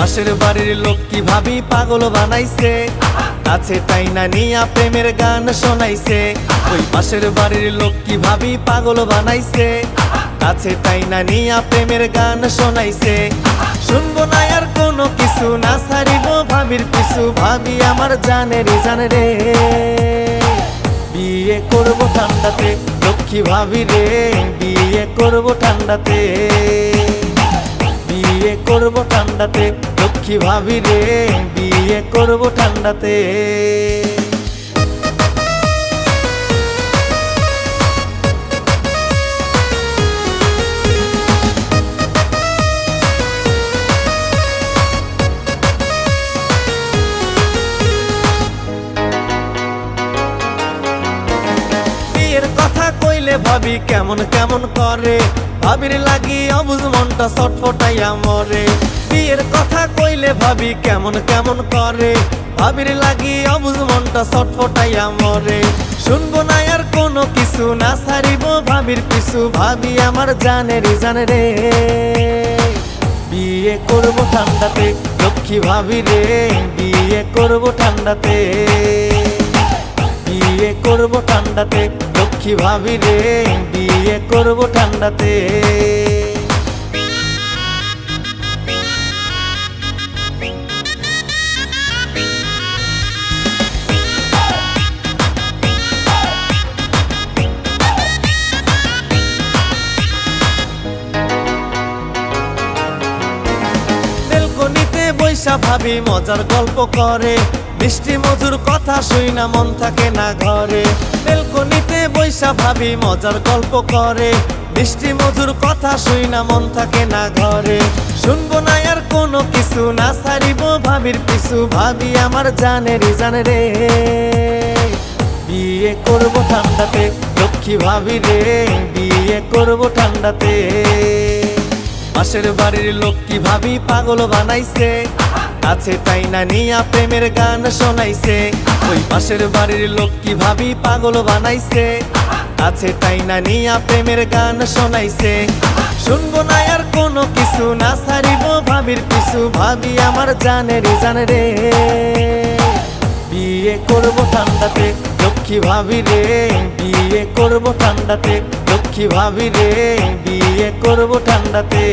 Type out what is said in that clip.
পাশের বাড়ির লোক কি ভাবি পাগল বানাইছে? কাছে তাই না নিয়া প্রেমের গান শোনাইছে? ওই পাশের বাড়ির লোক কি ভাবি পাগল বানাইছে? কাছে তাই না নিয়া প্রেমের গান শোনাইছে? শুনব না আর কোনো কিছু, না সারিব ভাবির পিছু, ভাবি আমার জানের জান রে। বিয়ে করব ঠান্ডাতে, লক্ষ্মী ভাবি রে, বিয়ে করব ঠান্ডাতে। বিয়ে করব ঠান্ডাতে লক্ষ্মী ভাবি রে বিয়ে করব ঠান্ডাতে। ভাবি কেমন কেমন করে? ভাবির লাগি অবুজ মনটা ছটফটাইয়া মরে। বিয়ের কথা কইলে ভাবি কেমন কেমন করে? ভাবির লাগি অবুজ মনটা ছটফটাইয়া মরে। শুনব না আর কোনো কিছু, না সারিব ভাবির পিছু। ভাবি আমার জানের জান রে। বিয়ে করব ঠান্ডাতে, লক্ষ্মী ভাবি রে। বিয়ে করব ঠান্ডাতে। বিয়ে করব ঠান্ডাতে লক্ষ্মী ভাবি রে, বিয়ে করব ঠান্ডাতে। ভাবি মজার গল্প করে, মিষ্টি মধুর কথা শুই না মন থাকে না ঘরে। বেলকনিতে ভাবি মজার গল্প করে। মিষ্টি মধুর কথা শুই না মন থাকে না ঘরে। শুনব না আর কোনো কিছু না সারিব ভাবির পিছু। ভাবি আমার জানের জান রে। বিয়ে করব ঠান্ডাতে, লক্ষ্মী ভাবি রে। বিয়ে করব ঠান্ডাতে। পাশের বাড়ির লক্ষ্মী ভাবি পাগল বানাইছে। কাছে তাই না নিয়া প্রেমের গান শোনাইছে। ওই পাশের বাড়ির লোক কি ভাবি পাগল বানাইছে। কাছে তাই না নিয়া প্রেমের গান শোনাইছে। শুনব না আর কোনো কিছু, না সারিব ভাবির পিছু, ভাবি আমার জানের জান রে। বিয়ে করব ঠান্ডাতে, লক্ষ্মী ভাবি রে। বিয়ে করব ঠান্ডাতে, লক্ষ্মী ভাবি রে। বিয়ে করব ঠান্ডাতে।